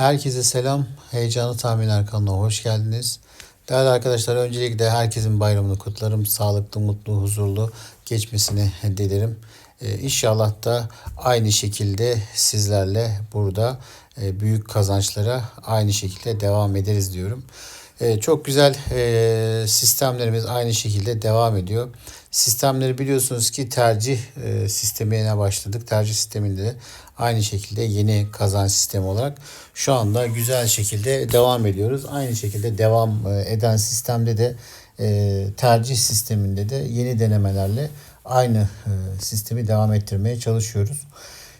Herkese selam. Heyecanlı Tahminler kanalına hoş geldiniz. Değerli arkadaşlar öncelikle herkesin bayramını kutlarım. Sağlıklı, mutlu, huzurlu geçmesini dilerim. Ee, inşallah da aynı şekilde sizlerle burada e, büyük kazançlara aynı şekilde devam ederiz diyorum. Ee, çok güzel e, sistemlerimiz aynı şekilde devam ediyor. Sistemleri biliyorsunuz ki tercih e, sistemine başladık. Tercih sisteminde de aynı şekilde yeni kazanç sistemi olarak şu anda güzel şekilde devam ediyoruz. Aynı şekilde devam e, eden sistemde de e, tercih sisteminde de yeni denemelerle aynı e, sistemi devam ettirmeye çalışıyoruz.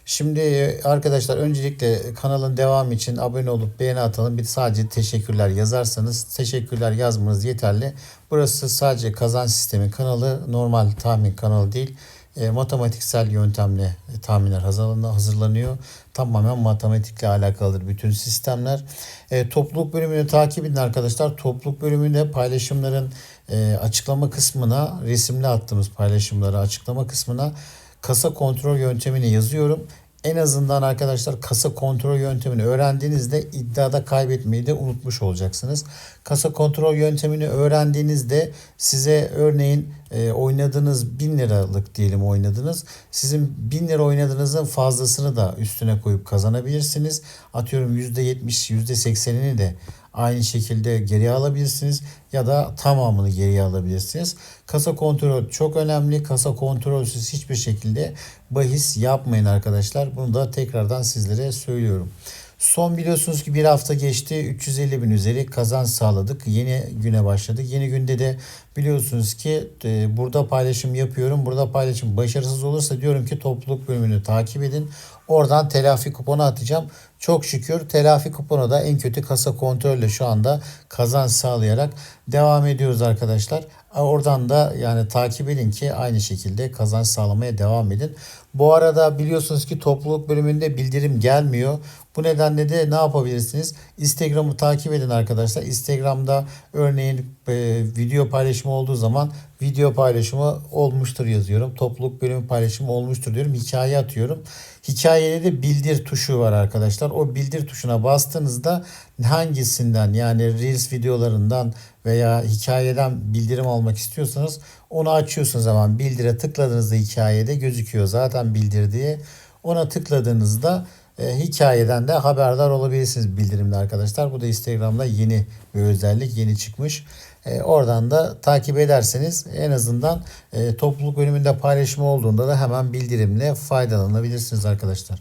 Şimdi e, arkadaşlar öncelikle kanalın devamı için abone olup beğeni atalım. Bir sadece teşekkürler yazarsanız teşekkürler yazmanız yeterli. Burası sadece kazanç sistemi kanalı normal tahmin kanalı değil. E, matematiksel yöntemle tahminler hazırlanıyor. Tamamen matematikle alakalıdır bütün sistemler. E, topluluk bölümünü takip edin arkadaşlar. Topluluk bölümünde paylaşımların e, açıklama kısmına resimli attığımız paylaşımları açıklama kısmına kasa kontrol yöntemini yazıyorum. En azından arkadaşlar kasa kontrol yöntemini öğrendiğinizde iddiada kaybetmeyi de unutmuş olacaksınız. Kasa kontrol yöntemini öğrendiğinizde size örneğin e, oynadığınız 1000 liralık diyelim oynadınız. Sizin 1000 lira oynadığınızın fazlasını da üstüne koyup kazanabilirsiniz. Atıyorum %70, %80'ini de aynı şekilde geriye alabilirsiniz ya da tamamını geriye alabilirsiniz. Kasa kontrol çok önemli. Kasa kontrolsüz hiçbir şekilde bahis yapmayın arkadaşlar. Bunu da tekrardan sizlere söylüyorum. Son biliyorsunuz ki bir hafta geçti. 350 bin üzeri kazanç sağladık. Yeni güne başladık. Yeni günde de biliyorsunuz ki e, burada paylaşım yapıyorum. Burada paylaşım başarısız olursa diyorum ki topluluk bölümünü takip edin. Oradan telafi kuponu atacağım. Çok şükür telafi kuponu da en kötü kasa kontrolle şu anda kazanç sağlayarak devam ediyoruz arkadaşlar. Oradan da yani takip edin ki aynı şekilde kazanç sağlamaya devam edin. Bu arada biliyorsunuz ki topluluk bölümünde bildirim gelmiyor. Bu nedenle de ne yapabilirsiniz? Instagram'ı takip edin arkadaşlar. Instagram'da örneğin e, video paylaşımı olduğu zaman video paylaşımı olmuştur yazıyorum. Topluluk bölümü paylaşımı olmuştur diyorum. Hikaye atıyorum. Hikayede de bildir tuşu var arkadaşlar. O bildir tuşuna bastığınızda hangisinden yani Reels videolarından veya hikayeden bildirim almak istiyorsanız onu açıyorsunuz zaman bildire tıkladığınızda hikayede gözüküyor zaten bildir diye. Ona tıkladığınızda e, hikayeden de haberdar olabilirsiniz bildirimde arkadaşlar. Bu da Instagram'da yeni bir özellik yeni çıkmış. E, oradan da takip ederseniz en azından e, topluluk bölümünde paylaşımı olduğunda da hemen bildirimle faydalanabilirsiniz arkadaşlar.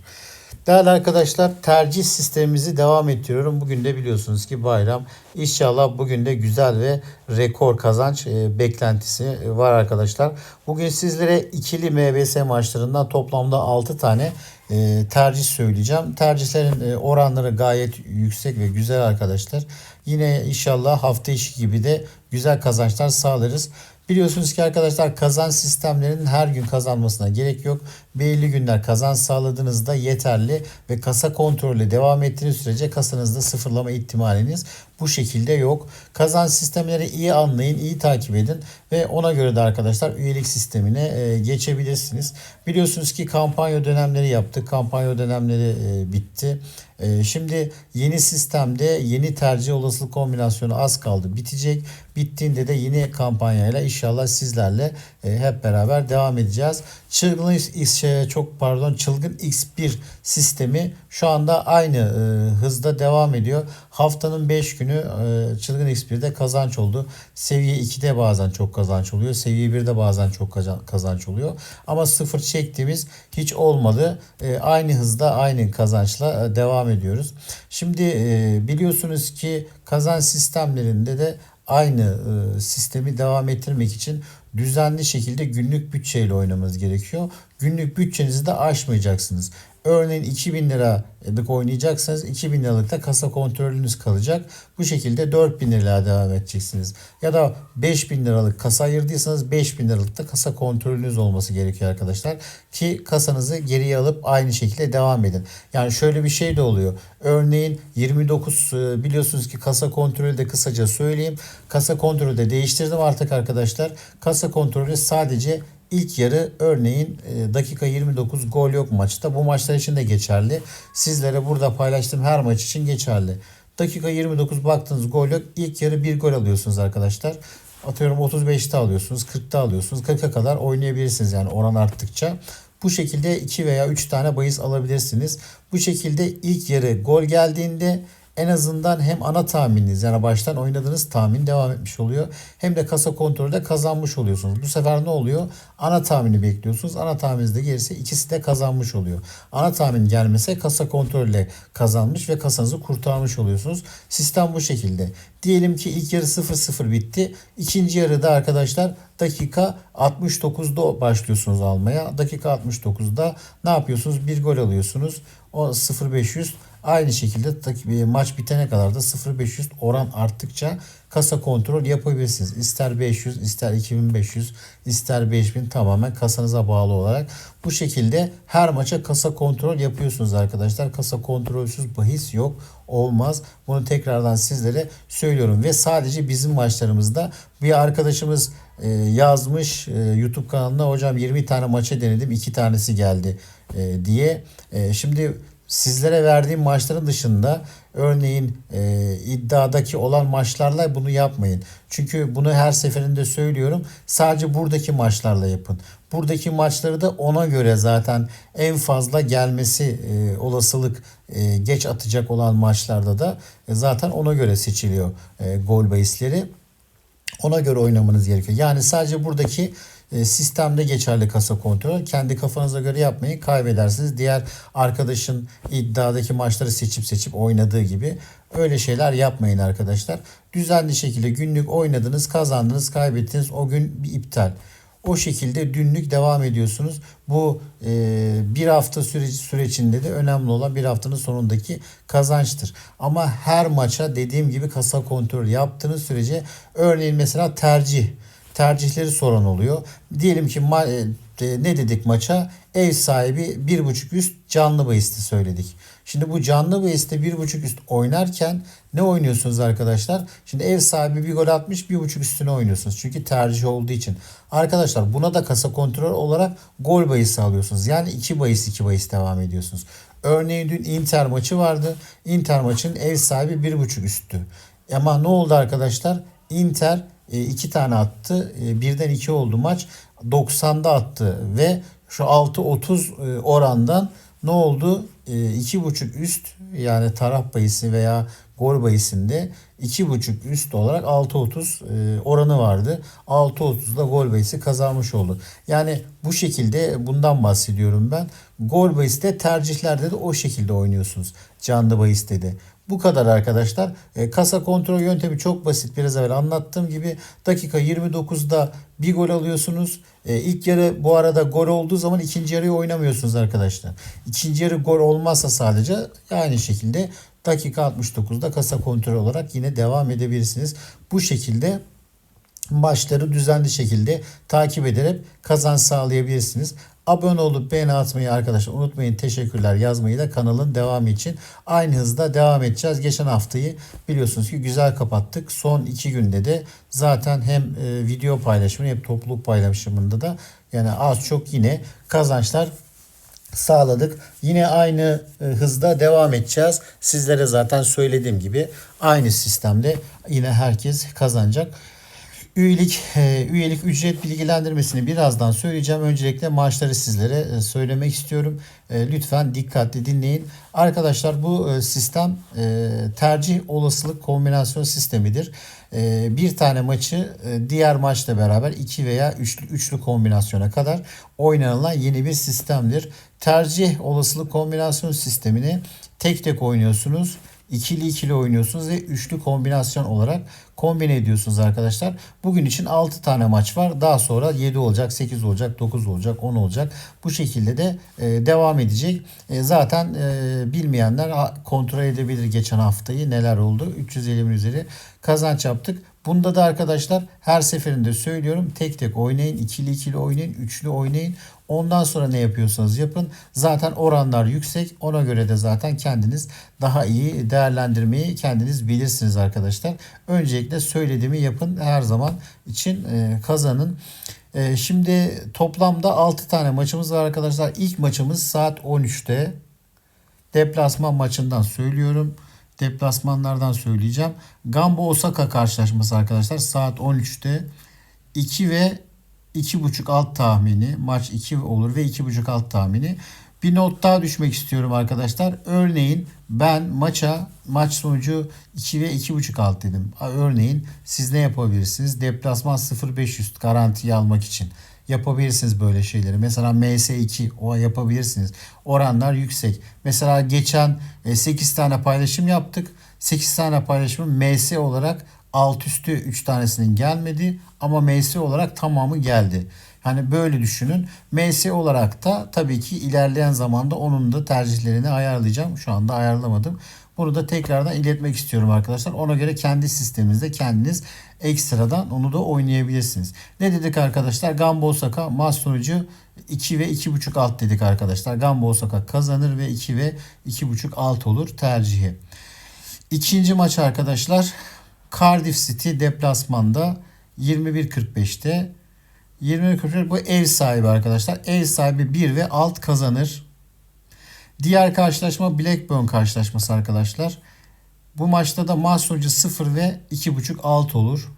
Değerli arkadaşlar tercih sistemimizi devam ettiriyorum. Bugün de biliyorsunuz ki bayram. İnşallah bugün de güzel ve rekor kazanç e, beklentisi var arkadaşlar. Bugün sizlere ikili MBS maçlarından toplamda 6 tane e, tercih söyleyeceğim. Tercihlerin e, oranları gayet yüksek ve güzel arkadaşlar. Yine inşallah hafta içi gibi de güzel kazançlar sağlarız. Biliyorsunuz ki arkadaşlar kazanç sistemlerinin her gün kazanmasına gerek yok. Belirli günler kazanç sağladığınızda yeterli ve kasa kontrolü devam ettiğiniz sürece kasanızda sıfırlama ihtimaliniz bu şekilde yok. Kazanç sistemleri iyi anlayın, iyi takip edin ve ona göre de arkadaşlar üyelik sistemine e, geçebilirsiniz. Biliyorsunuz ki kampanya dönemleri yaptık. Kampanya dönemleri e, bitti. E, şimdi yeni sistemde yeni tercih olasılık kombinasyonu az kaldı. Bitecek. Bittiğinde de yeni kampanyayla inşallah sizlerle hep beraber devam edeceğiz. Çılgın şey, çok pardon çılgın X1 sistemi şu anda aynı hızda devam ediyor. Haftanın 5 günü e, Çılgın X1'de kazanç oldu. Seviye 2'de bazen çok kazanç oluyor. Seviye 1'de bazen çok kazanç oluyor. Ama sıfır çektiğimiz hiç olmadı. E, aynı hızda aynı kazançla e, devam ediyoruz. Şimdi biliyorsunuz ki kazanç sistemlerinde de aynı sistemi devam ettirmek için düzenli şekilde günlük bütçeyle oynamanız gerekiyor. Günlük bütçenizi de aşmayacaksınız. Örneğin 2000 liralık oynayacaksanız 2000 liralık da kasa kontrolünüz kalacak. Bu şekilde 4000 liraya devam edeceksiniz. Ya da 5000 liralık kasa ayırdıysanız 5000 liralık da kasa kontrolünüz olması gerekiyor arkadaşlar. Ki kasanızı geriye alıp aynı şekilde devam edin. Yani şöyle bir şey de oluyor. Örneğin 29 e, biliyorsunuz ki kasa kontrolü de kısaca söyleyeyim. Kasa kontrolü de değiştirdim artık arkadaşlar. Kasa kontrolü sadece ilk yarı örneğin e, dakika 29 gol yok maçta. Bu maçlar için de geçerli. Sizlere burada paylaştığım her maç için geçerli. Dakika 29 baktınız gol yok. İlk yarı bir gol alıyorsunuz arkadaşlar. Atıyorum 35'te alıyorsunuz, 40'ta alıyorsunuz. 40'a kadar oynayabilirsiniz yani oran arttıkça. Bu şekilde 2 veya 3 tane bahis alabilirsiniz. Bu şekilde ilk yarı gol geldiğinde en azından hem ana tahmininiz yani baştan oynadığınız tahmin devam etmiş oluyor. Hem de kasa kontrolde kazanmış oluyorsunuz. Bu sefer ne oluyor? Ana tahmini bekliyorsunuz. Ana tahmininizde gelirse ikisi de kazanmış oluyor. Ana tahmin gelmese kasa kontrolle kazanmış ve kasanızı kurtarmış oluyorsunuz. Sistem bu şekilde. Diyelim ki ilk yarı 0-0 bitti. İkinci yarıda arkadaşlar dakika 69'da başlıyorsunuz almaya. Dakika 69'da ne yapıyorsunuz? Bir gol alıyorsunuz. O 0-500 Aynı şekilde taki- maç bitene kadar da 0.500 oran arttıkça kasa kontrol yapabilirsiniz. İster 500, ister 2500, ister 5000 tamamen kasanıza bağlı olarak bu şekilde her maça kasa kontrol yapıyorsunuz arkadaşlar. Kasa kontrolsüz bahis yok olmaz. Bunu tekrardan sizlere söylüyorum ve sadece bizim maçlarımızda bir arkadaşımız e, yazmış e, YouTube kanalına hocam 20 tane maça denedim 2 tanesi geldi e, diye. E, şimdi sizlere verdiğim maçların dışında örneğin e, iddiadaki olan maçlarla bunu yapmayın. Çünkü bunu her seferinde söylüyorum. Sadece buradaki maçlarla yapın. Buradaki maçları da ona göre zaten en fazla gelmesi e, olasılık e, geç atacak olan maçlarda da e, zaten ona göre seçiliyor e, gol bahisleri. Ona göre oynamanız gerekiyor. Yani sadece buradaki sistemde geçerli kasa kontrol. Kendi kafanıza göre yapmayın kaybedersiniz. Diğer arkadaşın iddiadaki maçları seçip seçip oynadığı gibi öyle şeyler yapmayın arkadaşlar. Düzenli şekilde günlük oynadınız, kazandınız, kaybettiniz. O gün bir iptal. O şekilde günlük devam ediyorsunuz. Bu e, bir hafta süreci sürecinde de önemli olan bir haftanın sonundaki kazançtır. Ama her maça dediğim gibi kasa kontrol yaptığınız sürece örneğin mesela tercih tercihleri soran oluyor. Diyelim ki ma- e, ne dedik maça? Ev sahibi bir buçuk üst canlı bahisti söyledik. Şimdi bu canlı bahiste bir buçuk üst oynarken ne oynuyorsunuz arkadaşlar? Şimdi ev sahibi bir gol atmış bir buçuk üstüne oynuyorsunuz. Çünkü tercih olduğu için. Arkadaşlar buna da kasa kontrol olarak gol bahisi alıyorsunuz. Yani iki bahis iki bahis devam ediyorsunuz. Örneğin dün Inter maçı vardı. Inter maçın ev sahibi bir buçuk üstü. Ama ne oldu arkadaşlar? Inter e, iki tane attı. E, birden iki oldu maç. 90'da attı ve şu 6.30 e, orandan ne oldu? E, iki buçuk üst yani taraf bayisi veya gol bayisinde iki buçuk üst olarak 6.30 e, oranı vardı. 6.30'da gol bayisi kazanmış oldu. Yani bu şekilde bundan bahsediyorum ben. Gol bayiste tercihlerde de o şekilde oynuyorsunuz. Canlı bayiste de. Bu kadar arkadaşlar. E, kasa kontrol yöntemi çok basit. Biraz evvel anlattığım gibi dakika 29'da bir gol alıyorsunuz. E, ilk yarı bu arada gol olduğu zaman ikinci yarıyı oynamıyorsunuz arkadaşlar. İkinci yarı gol olmazsa sadece aynı şekilde dakika 69'da kasa kontrol olarak yine devam edebilirsiniz. Bu şekilde maçları düzenli şekilde takip ederek kazanç sağlayabilirsiniz. Abone olup beğeni atmayı arkadaşlar unutmayın. Teşekkürler yazmayı da kanalın devamı için. Aynı hızda devam edeceğiz. Geçen haftayı biliyorsunuz ki güzel kapattık. Son iki günde de zaten hem e, video paylaşımı hem topluluk paylaşımında da yani az çok yine kazançlar sağladık. Yine aynı e, hızda devam edeceğiz. Sizlere zaten söylediğim gibi aynı sistemde yine herkes kazanacak. Üyelik e, üyelik ücret bilgilendirmesini birazdan söyleyeceğim. Öncelikle maaşları sizlere e, söylemek istiyorum. E, Lütfen dikkatli dinleyin. Arkadaşlar bu sistem tercih olasılık kombinasyon sistemidir. Bir tane maçı diğer maçla beraber iki veya üçlü, üçlü kombinasyona kadar oynanılan yeni bir sistemdir. Tercih olasılık kombinasyon sistemini tek tek oynuyorsunuz ikili ikili oynuyorsunuz ve üçlü kombinasyon olarak kombine ediyorsunuz arkadaşlar. Bugün için 6 tane maç var. Daha sonra 7 olacak, 8 olacak, 9 olacak, 10 olacak. Bu şekilde de e, devam edecek. E, zaten e, bilmeyenler kontrol edebilir geçen haftayı neler oldu. 350 bin üzeri kazanç yaptık. Bunda da arkadaşlar her seferinde söylüyorum tek tek oynayın, ikili ikili oynayın, üçlü oynayın. Ondan sonra ne yapıyorsanız yapın. Zaten oranlar yüksek. Ona göre de zaten kendiniz daha iyi değerlendirmeyi kendiniz bilirsiniz arkadaşlar. Öncelikle söylediğimi yapın. Her zaman için e, kazanın. Ee, şimdi toplamda 6 tane maçımız var arkadaşlar. İlk maçımız saat 13'te. Deplasman maçından söylüyorum. Deplasmanlardan söyleyeceğim. Gamba Osaka karşılaşması arkadaşlar saat 13'te. 2 ve 2.5 alt tahmini. Maç 2 olur ve 2.5 alt tahmini. Bir not daha düşmek istiyorum arkadaşlar. Örneğin ben maça maç sonucu 2 ve 2.5 alt dedim. Örneğin siz ne yapabilirsiniz? Deplasman 0.500 garantiyi almak için yapabilirsiniz böyle şeyleri. Mesela MS2 o yapabilirsiniz. Oranlar yüksek. Mesela geçen 8 tane paylaşım yaptık. 8 tane paylaşımın MS olarak alt üstü 3 tanesinin gelmedi ama MS olarak tamamı geldi. Hani böyle düşünün. MS olarak da tabii ki ilerleyen zamanda onun da tercihlerini ayarlayacağım. Şu anda ayarlamadım. Bunu da tekrardan iletmek istiyorum arkadaşlar. Ona göre kendi sisteminizde kendiniz ekstradan onu da oynayabilirsiniz. Ne dedik arkadaşlar? Gamba Osaka maç sonucu 2 ve 2.5 alt dedik arkadaşlar. Gamba Osaka kazanır ve 2 ve 2.5 alt olur tercihi. İkinci maç arkadaşlar Cardiff City deplasmanda 21.45'te 21.45 bu ev sahibi arkadaşlar. Ev sahibi 1 ve alt kazanır. Diğer karşılaşma Blackburn karşılaşması arkadaşlar. Bu maçta da maç sonucu 0 ve 2.5 alt olur.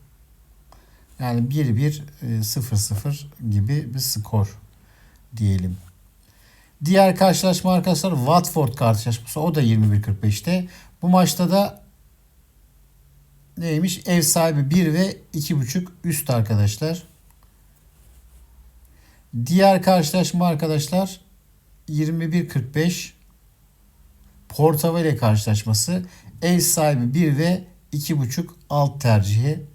Yani 1-1 0-0 gibi bir skor diyelim. Diğer karşılaşma arkadaşlar Watford karşılaşması. O da 21.45'te. Bu maçta da neymiş? Ev sahibi 1 ve 2.5 üst arkadaşlar. Diğer karşılaşma arkadaşlar 21.45 Portavale karşılaşması. Ev sahibi 1 ve 2.5 alt tercihi.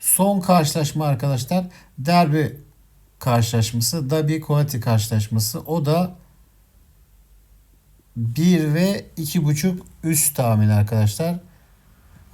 Son karşılaşma arkadaşlar derbi karşılaşması. Dabi Koati karşılaşması. O da 1 ve 2.5 üst tahmin arkadaşlar.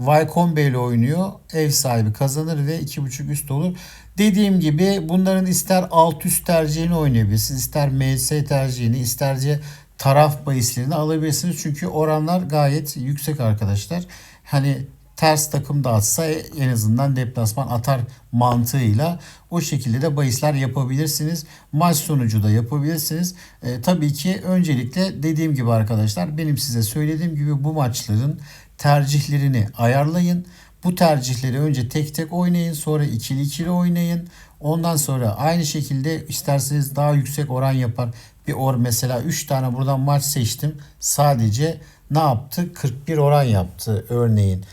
Vycombe ile oynuyor. Ev sahibi kazanır ve 2.5 üst olur. Dediğim gibi bunların ister alt üst tercihini oynayabilirsiniz. ister MS tercihini, isterce taraf bahislerini alabilirsiniz. Çünkü oranlar gayet yüksek arkadaşlar. Hani ters takım da atsa en azından deplasman atar mantığıyla o şekilde de bahisler yapabilirsiniz. Maç sonucu da yapabilirsiniz. E, tabii ki öncelikle dediğim gibi arkadaşlar benim size söylediğim gibi bu maçların tercihlerini ayarlayın. Bu tercihleri önce tek tek oynayın, sonra ikili ikili oynayın. Ondan sonra aynı şekilde isterseniz daha yüksek oran yapar. Bir or mesela 3 tane buradan maç seçtim. Sadece ne yaptı? 41 oran yaptı örneğin.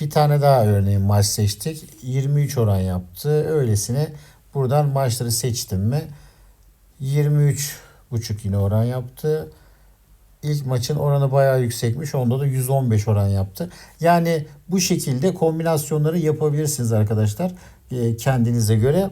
Bir tane daha örneğin maç seçtik. 23 oran yaptı. Öylesine buradan maçları seçtim mi 23 buçuk yine oran yaptı. İlk maçın oranı bayağı yüksekmiş. Onda da 115 oran yaptı. Yani bu şekilde kombinasyonları yapabilirsiniz arkadaşlar. E, kendinize göre.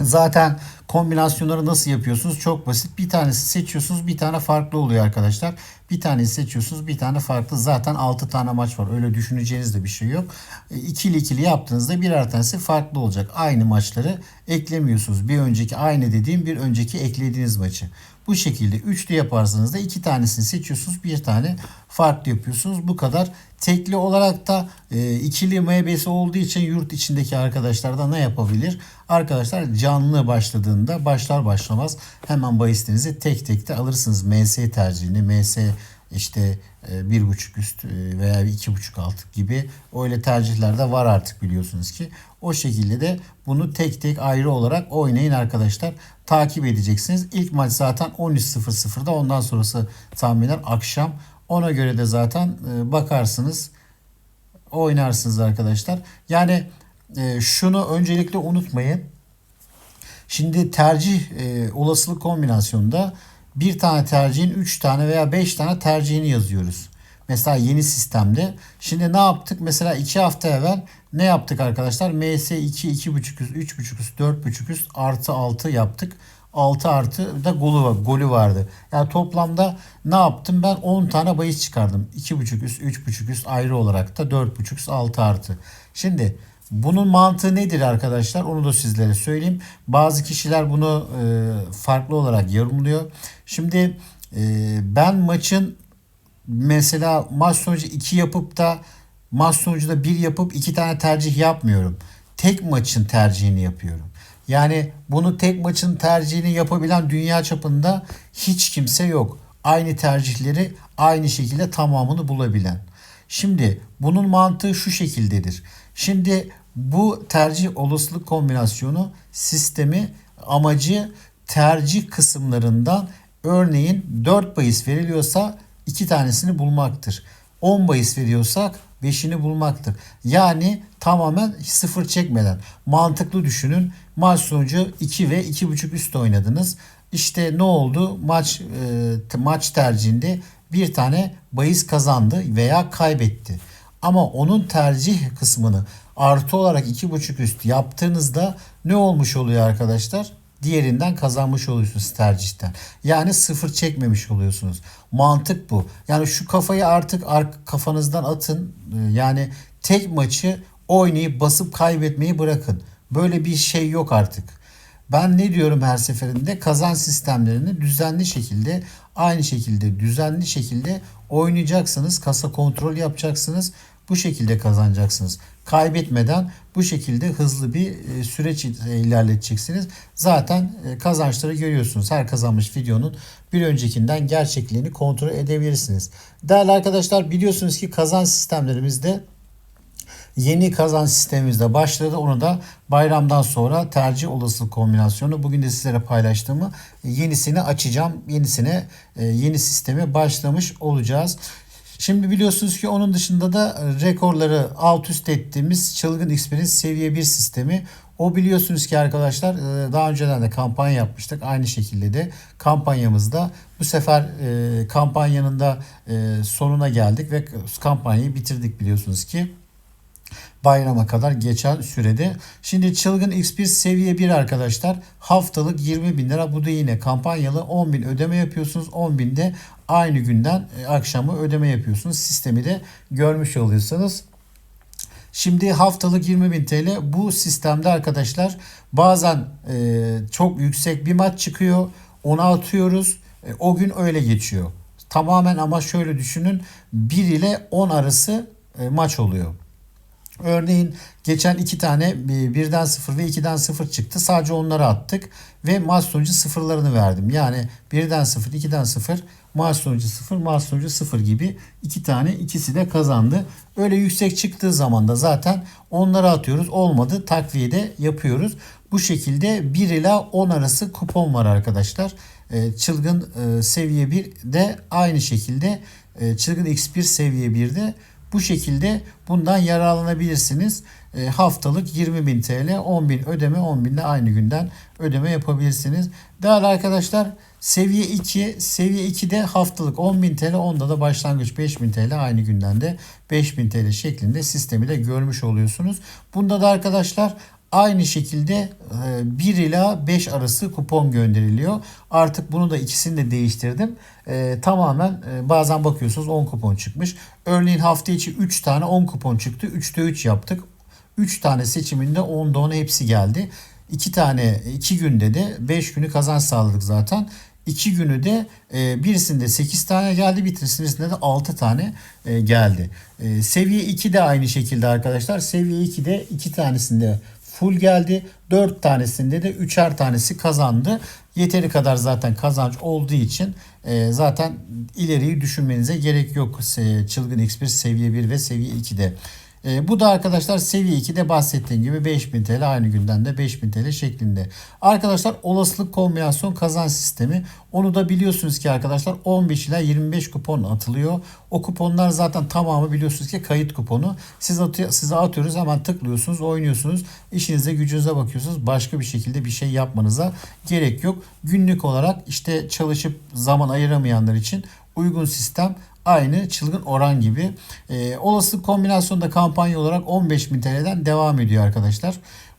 Zaten kombinasyonları nasıl yapıyorsunuz? Çok basit. Bir tanesi seçiyorsunuz, bir tane farklı oluyor arkadaşlar. Bir tanesi seçiyorsunuz, bir tane farklı. Zaten 6 tane maç var. Öyle düşüneceğiniz de bir şey yok. E, ikili ikili yaptığınızda birer tanesi farklı olacak. Aynı maçları eklemiyorsunuz. Bir önceki aynı dediğim bir önceki eklediğiniz maçı. Bu şekilde üçlü yaparsanız da iki tanesini seçiyorsunuz. Bir tane farklı yapıyorsunuz. Bu kadar. Tekli olarak da e, ikili MBS olduğu için yurt içindeki arkadaşlar da ne yapabilir? Arkadaşlar canlı başladığında başlar başlamaz hemen bahislerinizi tek tek de alırsınız. MS tercihini, MS işte e, bir buçuk üst e, veya iki buçuk alt gibi öyle tercihler de var artık biliyorsunuz ki. O şekilde de bunu tek tek ayrı olarak oynayın arkadaşlar. Takip edeceksiniz. İlk maç zaten 13.00'da ondan sonrası tahminler akşam. Ona göre de zaten e, bakarsınız oynarsınız arkadaşlar. Yani şunu öncelikle unutmayın. Şimdi tercih olasılık kombinasyonunda bir tane tercihin 3 tane veya 5 tane tercihini yazıyoruz. Mesela yeni sistemde. Şimdi ne yaptık? Mesela 2 hafta evvel ne yaptık arkadaşlar? MS 2, 2.5 üst, 3.5 üst, 4.5 üst artı 6 yaptık. 6 artı da golü, var, golü vardı. Yani toplamda ne yaptım? Ben 10 tane bahis çıkardım. 2.5 üst, 3.5 üst ayrı olarak da 4.5 üst 6 artı. Şimdi bunun mantığı nedir arkadaşlar? Onu da sizlere söyleyeyim. Bazı kişiler bunu e, farklı olarak yorumluyor. Şimdi e, ben maçın mesela maç sonucu 2 yapıp da maç sonucu da 1 yapıp 2 tane tercih yapmıyorum. Tek maçın tercihini yapıyorum. Yani bunu tek maçın tercihini yapabilen dünya çapında hiç kimse yok. Aynı tercihleri aynı şekilde tamamını bulabilen. Şimdi bunun mantığı şu şekildedir. Şimdi bu tercih olasılık kombinasyonu sistemi amacı tercih kısımlarından örneğin 4 bahis veriliyorsa 2 tanesini bulmaktır. 10 bahis veriyorsak 5'ini bulmaktır. Yani tamamen sıfır çekmeden mantıklı düşünün. Maç sonucu 2 ve 2.5 üst oynadınız. İşte ne oldu? Maç e, maç tercihinde bir tane bahis kazandı veya kaybetti. Ama onun tercih kısmını artı olarak 2.5 üst yaptığınızda ne olmuş oluyor arkadaşlar? Diğerinden kazanmış oluyorsunuz tercihten. Yani sıfır çekmemiş oluyorsunuz. Mantık bu. Yani şu kafayı artık kafanızdan atın. Ee, yani tek maçı oynayıp basıp kaybetmeyi bırakın. Böyle bir şey yok artık. Ben ne diyorum her seferinde? Kazan sistemlerini düzenli şekilde, aynı şekilde, düzenli şekilde oynayacaksınız. Kasa kontrol yapacaksınız. Bu şekilde kazanacaksınız. Kaybetmeden bu şekilde hızlı bir e, süreç ilerleteceksiniz. Zaten e, kazançları görüyorsunuz. Her kazanmış videonun bir öncekinden gerçekliğini kontrol edebilirsiniz. Değerli arkadaşlar biliyorsunuz ki kazanç sistemlerimizde yeni kazan sistemimizde başladı. Onu da bayramdan sonra tercih olasılık kombinasyonu. Bugün de sizlere paylaştığımı yenisini açacağım. Yenisine e, yeni sisteme başlamış olacağız. Şimdi biliyorsunuz ki onun dışında da rekorları alt üst ettiğimiz Çılgın Xper'in seviye 1 sistemi. O biliyorsunuz ki arkadaşlar e, daha önceden de kampanya yapmıştık. Aynı şekilde de kampanyamızda bu sefer e, kampanyanın da sonuna geldik ve kampanyayı bitirdik biliyorsunuz ki bayrama kadar geçen sürede. Şimdi Çılgın X1 seviye 1 arkadaşlar haftalık 20 bin lira bu da yine kampanyalı 10 bin ödeme yapıyorsunuz 10 binde aynı günden e, akşamı ödeme yapıyorsunuz sistemi de görmüş oluyorsunuz. Şimdi haftalık 20 bin TL bu sistemde arkadaşlar bazen e, çok yüksek bir maç çıkıyor onu atıyoruz e, o gün öyle geçiyor. Tamamen ama şöyle düşünün 1 ile 10 arası e, maç oluyor. Örneğin geçen iki tane birden sıfır ve ikiden sıfır çıktı. Sadece onları attık ve maç sonucu sıfırlarını verdim. Yani birden sıfır, ikiden sıfır, maç sonucu sıfır, maç sonucu sıfır gibi iki tane ikisi de kazandı. Öyle yüksek çıktığı zaman da zaten onları atıyoruz. Olmadı takviyede yapıyoruz. Bu şekilde 1 ila 10 arası kupon var arkadaşlar. Ee, çılgın e, seviye 1 de aynı şekilde e, Çılgın X1 seviye 1'de bu şekilde bundan yararlanabilirsiniz. E, haftalık 20 bin TL 10 bin ödeme 10 binle aynı günden ödeme yapabilirsiniz. Değerli arkadaşlar seviye 2 seviye 2'de haftalık 10 bin TL onda da başlangıç 5 bin TL aynı günden de 5 bin TL şeklinde sistemi de görmüş oluyorsunuz. Bunda da arkadaşlar Aynı şekilde 1 e, ila 5 arası kupon gönderiliyor. Artık bunu da ikisini de değiştirdim. E, tamamen e, bazen bakıyorsunuz 10 kupon çıkmış. Örneğin hafta içi 3 tane 10 kupon çıktı. 3'te 3 yaptık. 3 tane seçiminde 10'da 10 hepsi geldi. 2 tane 2 günde de 5 günü kazanç sağladık zaten. 2 günü de birisinde 8 tane geldi birisinde de 6 tane geldi. Seviye 2 de aynı şekilde arkadaşlar. Seviye 2'de 2 tanesinde full geldi. 4 tanesinde de 3'er tanesi kazandı. Yeteri kadar zaten kazanç olduğu için e, zaten ileriyi düşünmenize gerek yok. Çılgın X1 seviye 1 ve seviye 2'de. E, bu da arkadaşlar seviye 2'de bahsettiğim gibi 5000 TL aynı günden de 5000 TL şeklinde. Arkadaşlar olasılık kombinasyon kazan sistemi. Onu da biliyorsunuz ki arkadaşlar 15 ila 25 kupon atılıyor. O kuponlar zaten tamamı biliyorsunuz ki kayıt kuponu. Siz atıyor, size atıyoruz hemen tıklıyorsunuz, oynuyorsunuz. İşinize gücünüze bakıyorsunuz. Başka bir şekilde bir şey yapmanıza gerek yok. Günlük olarak işte çalışıp zaman ayıramayanlar için uygun sistem aynı çılgın oran gibi. E, olasılık kombinasyonda kampanya olarak 15.000 TL'den devam ediyor arkadaşlar.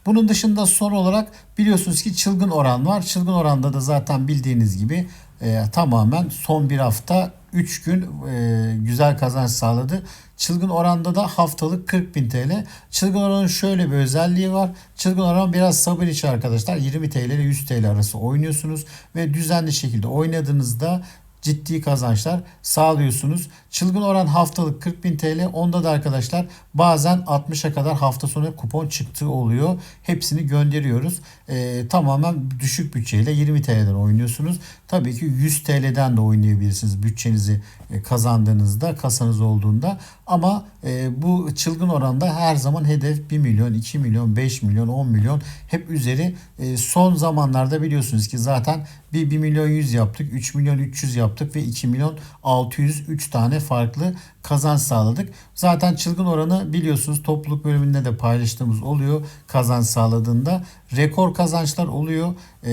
Bunun dışında son olarak biliyorsunuz ki çılgın oran var. Çılgın oranda da zaten bildiğiniz gibi e, tamamen son bir hafta 3 gün e, güzel kazanç sağladı. Çılgın oranda da haftalık 40 bin TL. Çılgın oranın şöyle bir özelliği var. Çılgın oran biraz sabır içi arkadaşlar. 20 TL ile 100 TL arası oynuyorsunuz ve düzenli şekilde oynadığınızda ciddi kazançlar sağlıyorsunuz. Çılgın oran haftalık 40.000 TL. Onda da arkadaşlar bazen 60'a kadar hafta sonu kupon çıktığı oluyor. Hepsini gönderiyoruz. Ee, tamamen düşük bütçeyle 20 TL'den oynuyorsunuz. Tabii ki 100 TL'den de oynayabilirsiniz bütçenizi e, kazandığınızda, kasanız olduğunda. Ama e, bu çılgın oranda her zaman hedef 1 milyon, 2 milyon, 5 milyon, 10 milyon hep üzeri. E, son zamanlarda biliyorsunuz ki zaten bir 1 milyon 100 yaptık, 3 milyon 300 yaptık ve 2 milyon 600 3 tane farklı kazanç sağladık. Zaten çılgın oranı biliyorsunuz topluluk bölümünde de paylaştığımız oluyor kazanç sağladığında. Rekor kazançlar oluyor. Ee,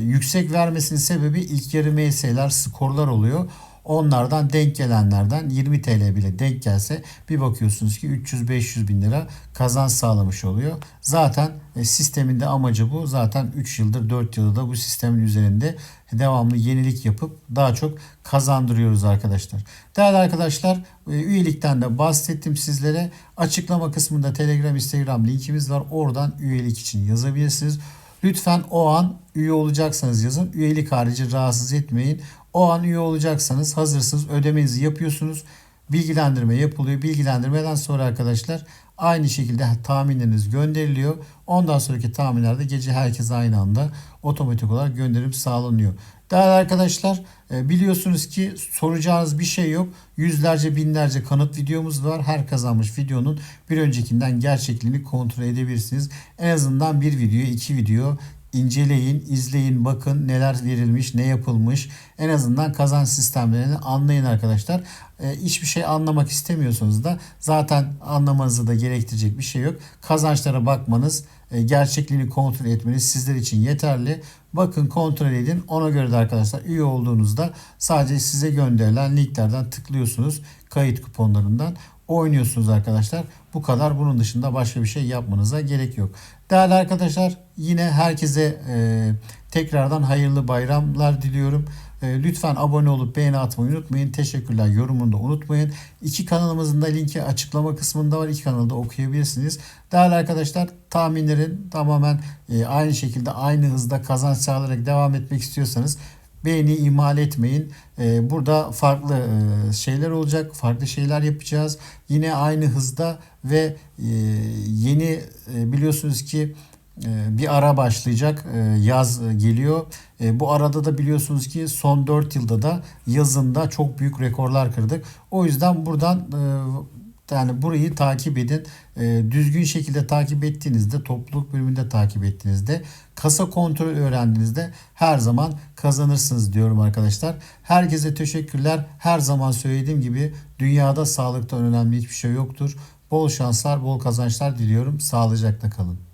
yüksek vermesinin sebebi ilk yarı MS'ler, skorlar oluyor. Onlardan denk gelenlerden 20 TL bile denk gelse bir bakıyorsunuz ki 300-500 bin lira kazanç sağlamış oluyor. Zaten e, sistemin de amacı bu. Zaten 3 yıldır 4 yıldır da bu sistemin üzerinde devamlı yenilik yapıp daha çok kazandırıyoruz arkadaşlar. Değerli arkadaşlar e, üyelikten de bahsettim sizlere. Açıklama kısmında Telegram, Instagram linkimiz var. Oradan üyelik için yazabilirsiniz. Lütfen o an üye olacaksanız yazın. Üyelik harici rahatsız etmeyin. O an üye olacaksanız hazırsınız. Ödemenizi yapıyorsunuz. Bilgilendirme yapılıyor. Bilgilendirmeden sonra arkadaşlar aynı şekilde tahminleriniz gönderiliyor. Ondan sonraki tahminlerde gece herkes aynı anda otomatik olarak gönderim sağlanıyor. Değerli arkadaşlar e, biliyorsunuz ki soracağınız bir şey yok. Yüzlerce binlerce kanıt videomuz var. Her kazanmış videonun bir öncekinden gerçekliğini kontrol edebilirsiniz. En azından bir video, iki video inceleyin, izleyin, bakın neler verilmiş, ne yapılmış. En azından kazanç sistemlerini anlayın arkadaşlar. E, hiçbir şey anlamak istemiyorsanız da zaten anlamanızı da gerektirecek bir şey yok. Kazançlara bakmanız, e, gerçekliğini kontrol etmeniz sizler için yeterli. Bakın kontrol edin. Ona göre de arkadaşlar üye olduğunuzda sadece size gönderilen linklerden tıklıyorsunuz. Kayıt kuponlarından oynuyorsunuz arkadaşlar. Bu kadar. Bunun dışında başka bir şey yapmanıza gerek yok. Değerli arkadaşlar yine herkese e, tekrardan hayırlı bayramlar diliyorum. E, lütfen abone olup beğeni atmayı unutmayın. Teşekkürler. Yorumunu da unutmayın. İki kanalımızın da linki açıklama kısmında var. İki kanalda okuyabilirsiniz. Değerli arkadaşlar tahminlerin tamamen e, aynı şekilde aynı hızda kazanç sağlayarak devam etmek istiyorsanız beğeni ihmal etmeyin. Ee, burada farklı e, şeyler olacak. Farklı şeyler yapacağız. Yine aynı hızda ve e, yeni e, biliyorsunuz ki bir ara başlayacak. Yaz geliyor. Bu arada da biliyorsunuz ki son 4 yılda da yazında çok büyük rekorlar kırdık. O yüzden buradan yani burayı takip edin. E, düzgün şekilde takip ettiğinizde, topluluk bölümünde takip ettiğinizde, kasa kontrol öğrendiğinizde her zaman kazanırsınız diyorum arkadaşlar. Herkese teşekkürler. Her zaman söylediğim gibi dünyada sağlıktan önemli hiçbir şey yoktur. Bol şanslar, bol kazançlar diliyorum. Sağlıcakla kalın.